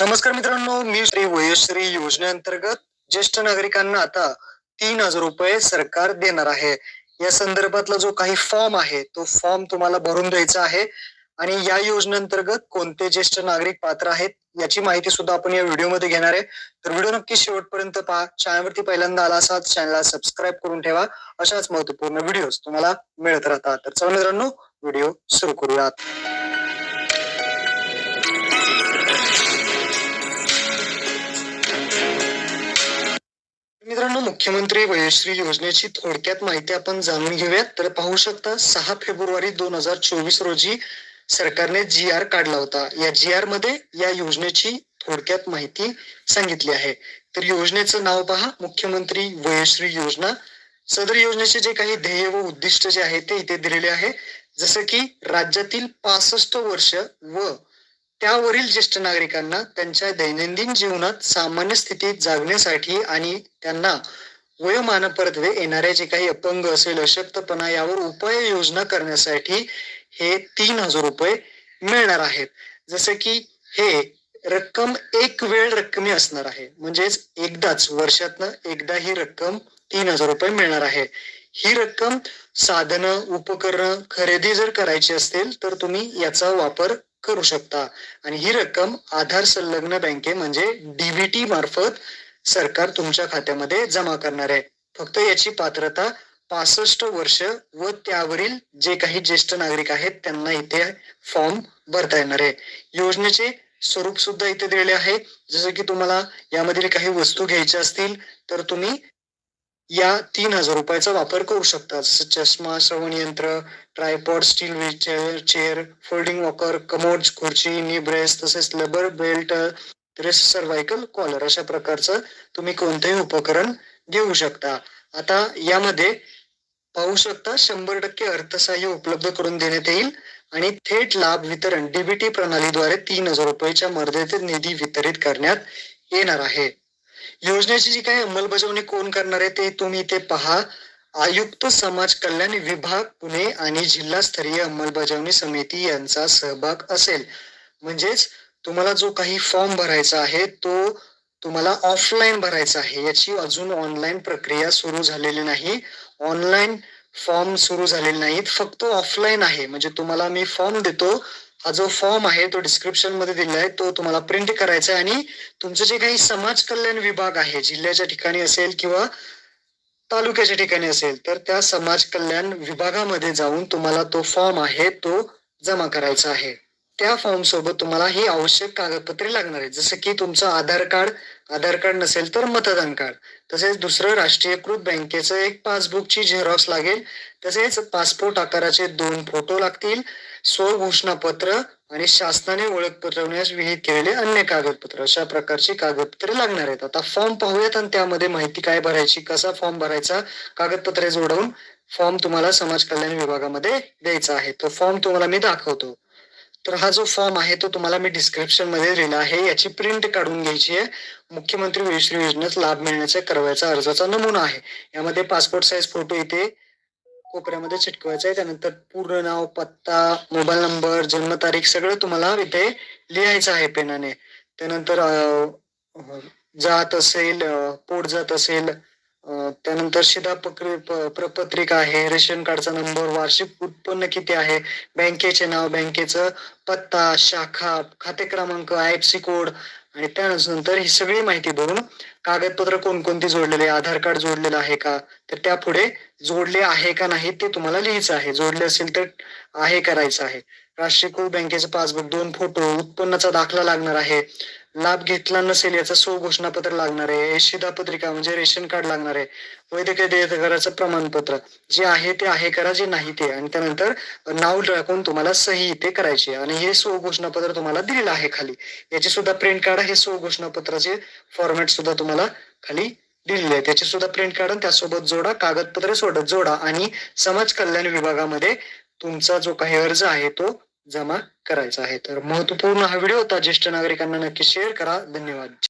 नमस्कार मित्रांनो मी श्री वयश्री योजनेअंतर्गत ज्येष्ठ नागरिकांना आता तीन हजार रुपये सरकार देणार आहे. या संदर्भातला जो काही फॉर्म आहे तो फॉर्म तुम्हाला भरून द्यायचा आहे. आणि या योजनेअंतर्गत कोणते ज्येष्ठ नागरिक पात्र आहेत याची माहिती सुद्धा आपण या व्हिडिओमध्ये घेणार आहे. तर व्हिडिओ नक्की शेवटपर्यंत पहा. चॅनलवरती पहिल्यांदा आला असाल चॅनलला सबस्क्राईब करून ठेवा. अशाच महत्त्वपूर्ण व्हिडिओज तुम्हाला मिळत राहतात. तर चला मित्रांनो व्हिडिओ सुरू करूयात. मुख्यमंत्री वयश्री योजनेची थोडक्यात माहिती आपण जाणून घेऊयात. तर पाहू शकता सहा फेब्रुवारी दोन हजार चोवीस रोजी सरकारने जी आर काढला होता. या जी आरमध्ये या योजनेची थोडक्यात माहिती सांगितली आहे. तर योजनेचं नाव पहा. मुख्यमंत्री वयश्री योजना. सदर योजनेचे जे काही ध्येय व उद्दिष्ट जे आहे ते इथे दिलेले आहे. जसं की राज्यातील पासष्ट वर्ष व त्यावरील ज्येष्ठ नागरिकांना त्यांच्या दैनंदिन जीवनात सामान्य स्थितीत जागण्यासाठी आणि त्यांना वयोमानपरत्वे येणाऱ्या जे काही अपंग असेल अशक्तपणा यावर उपाययोजना करण्यासाठी हे तीन हजार रुपये मिळणार आहेत. जसं की हे रक्कम एक वेळ रक्कमी असणार आहे. म्हणजेच एकदाच वर्षातनं एकदा ही रक्कम तीन हजार रुपये मिळणार आहे. ही रक्कम साधनं उपकरणं खरेदी जर करायची असतील तर तुम्ही याचा वापर करू शकता. आणि ही रक्कम आधार संलग्न बँके म्हणजे डीबीटी मार्फत सरकार तुमच्या खात्यामध्ये जमा करणार आहे. फक्त याची पात्रता पासष्ट वर्ष व त्यावरील जे काही ज्येष्ठ नागरिक आहेत त्यांना इथे फॉर्म भरता येणार आहे. योजनेचे स्वरूप सुद्धा इथे दिलेले आहे. जसं की तुम्हाला यामधील काही वस्तू घ्यायच्या असतील तर तुम्ही या तीन हजार रुपयाचा वापर करू शकता जसं चष्मा श्रवण यंत्र tripod steel wheelchair chair folding walker commode खुर्ची नी ब्रेस तसेच लेबर बेल्ट तसेच सर्वायकल कॉलर अशा प्रकारचं तुम्ही कोणतंही उपकरण घेऊ शकता. आता यामध्ये पाहू शकता शंभर टक्के अर्थसहाय्य उपलब्ध करून देण्यात येईल आणि थेट लाभ वितरण डीबीटी प्रणालीद्वारे तीन हजार रुपयाच्या मर्यादित निधी वितरित करण्यात येणार आहे. योजनेची जी काही अंमलबजावणी कोण करणार आहे ते तुम्ही इथे पहा. आयुक्त समाज कल्याण विभाग पुणे आणि जिल्हास्तरीय अंमलबजावणी समिती यांचा सहभाग असेल. म्हणजेच तुम्हाला जो काही फॉर्म भरायचा आहे तो तुम्हाला ऑफलाईन भरायचा आहे. याची अजून ऑनलाईन प्रक्रिया सुरू झालेली नाही. ऑनलाईन फॉर्म सुरू झालेले नाहीत. फक्त ऑफलाईन आहे. म्हणजे तुम्हाला मी फॉर्म देतो. हा जो फॉर्म आहे तो डिस्क्रिप्शनमध्ये दिला आहे तो तुम्हाला प्रिंट करायचा आहे आणि तुमचं जे काही समाज कल्याण विभाग आहे जिल्ह्याच्या ठिकाणी असेल किंवा तालुक्याच्या ठिकाणी असेल तर त्या समाज कल्याण विभागामध्ये जाऊन तुम्हाला तो फॉर्म आहे तो जमा करायचा आहे. त्या फॉर्म सोबत तुम्हाला ही आवश्यक कागदपत्रे लागणार आहेत. जसं की तुमचं आधार कार्ड आधार कार्ड नसेल तर मतदान कार्ड. तसेच दुसरं राष्ट्रीयकृत बँकेचं एक पासबुकची झेरॉक्स लागेल. तसेच पासपोर्ट आकाराचे दोन फोटो लागतील. स्वघोषणापत्र आणि शासनाने ओळख पटवण्यास विहित केलेले अन्य कागदपत्र. अशा प्रकारची कागदपत्रे लागणार आहेत. आता फॉर्म पाहूयात आणि त्यामध्ये माहिती काय भरायची कसा फॉर्म भरायचा कागदपत्रे जोडवून फॉर्म तुम्हाला समाज कल्याण विभागामध्ये द्यायचा आहे. तो फॉर्म तुम्हाला मी दाखवतो. तर हा जो फॉर्म आहे तो तुम्हाला मी डिस्क्रिप्शनमध्ये दिला आहे. याची प्रिंट काढून घ्यायची आहे. मुख्यमंत्री वयोश्री योजनेत लाभ मिळण्याच्या करवायचा अर्जाचा नमुना आहे. यामध्ये पासपोर्ट साईज फोटो इथे कोपऱ्यामध्ये चिटकवायचा आहे. त्यानंतर पूर्ण नाव पत्ता मोबाईल नंबर जन्मतारीख सगळं तुम्हाला इथे लिहायचं आहे पेनाने. त्यानंतर जात असेल पोट जात असेल त्यानंतर शिधा प्रपत्रिका आहे रेशन कार्डचा नंबर वार्षिक उत्पन्न किती आहे बँकेचे नाव बँकेचं पत्ता शाखा खाते क्रमांक आय एफ सी कोड आणि त्यानंतर ही सगळी माहिती भरून कागदपत्र कोणकोणती जोडलेले आधार कार्ड जोडलेलं आहे का तर त्या पुढे जोडले आहे का नाही ते तुम्हाला लिहायचं आहे. जोडले असेल तर आहे करायचं आहे. राष्ट्रीयकृत बँकेचं पासबुक दोन फोटो उत्पन्नाचा दाखला लागणार आहे. लाभ घेतला नसेल याचं स्वघोषणापत्र लागणार आहे. शिधापत्रिका म्हणजे रेशन कार्ड लागणार आहे. वैद्यकीय देयकाराचं प्रमाणपत्र. जे आहे ते आहे करा जे नाही ते. आणि त्यानंतर नाव टाकून तुम्हाला सही ते करायची आणि हे सो घोषणापत्र तुम्हाला दिलेलं आहे खाली. याची सुद्धा प्रिंट काढा हे स्वघोषणापत्राचे फॉर्मॅट सुद्धा तुम्हाला खाली दिलेले आहे. त्याची सुद्धा प्रिंट काढून त्यासोबत जोडा कागदपत्रे सोडत जोडा. आणि समाज कल्याण विभागामध्ये तुमचा जो काही अर्ज आहे तो जमा करायचा आहे. तर महत्त्वपूर्ण हा व्हिडिओ होता. ज्येष्ठ नागरिकांना नक्की शेअर करा. धन्यवाद.